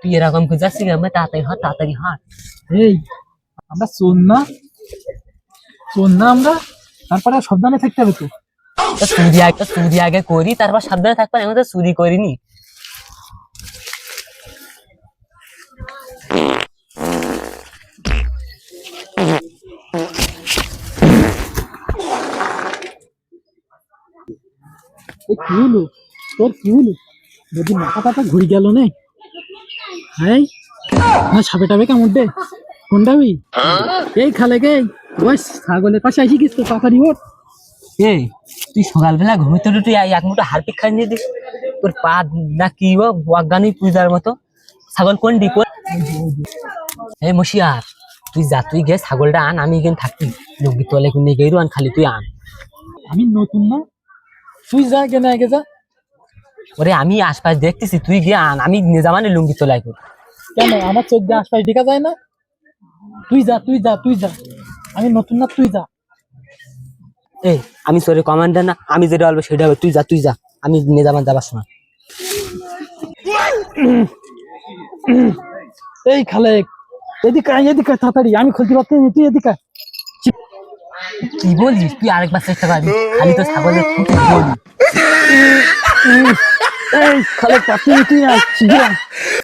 তুই এরকম করে যাচ্ছি আমরা তাড়াতাড়ি হাট তাড়াতাড়ি হাট এই আমরা চোর না চোর না আমরা তারপরে সাবধানে থাকতে হবে তো চুরি আগে চুরি আগে করি তারপর সাবধানে থাকব এখন তো চুরি করিনি কি হলো? তোর কি হলো? যদি মাথা টাথা ঘুরে গেল নে। হ্যাঁ না সাপে টাবে কেমন দে? কোন ডাবি এই খালে গে ওই ছাগলের পাশে আসি গেছিস তো তাড়াতাড়ি ওঠ এই তুই সকালবেলা ঘুমিতে উঠে এই এক মুঠো হারপিক খাই নিয়ে দিস। তোর পা না কি অজ্ঞানী পূজার মতো। ছাগল কোন ডিপো এই মশিয়ার তুই যা তুই গে ছাগলটা আন আমি এখানে থাকি লুঙ্গি তলে কোনে গেরু আন খালি তুই আন। আমি নতুন না। তুই যা কেনে আগে যা। ওরে আমি আশপাশ দেখতেছি তুই গিয়ে আন আমি নিজামানে লুঙ্গি তোলাই কর কেন? আমার চোখ দিয়ে আশপাশ দেখা যায় না? তুই যা তুই যা তুই যা। আমি নতুন না তুই যা। এই আমি সরি কমান্ডার না আমি যেটা বলব সেটা হবে তুই যা তুই যা। আমি নিজামান যাবার সময়। এই খালে এদিকে আয়, এদিকে তাড়াতাড়ি আমি খুলতে পারছি তুই এদিকে। কি বলিস তুই আরেকবার চেষ্টা করবি খালি তো ছাগলের এই খালে পাচ্ছি তুই আয়।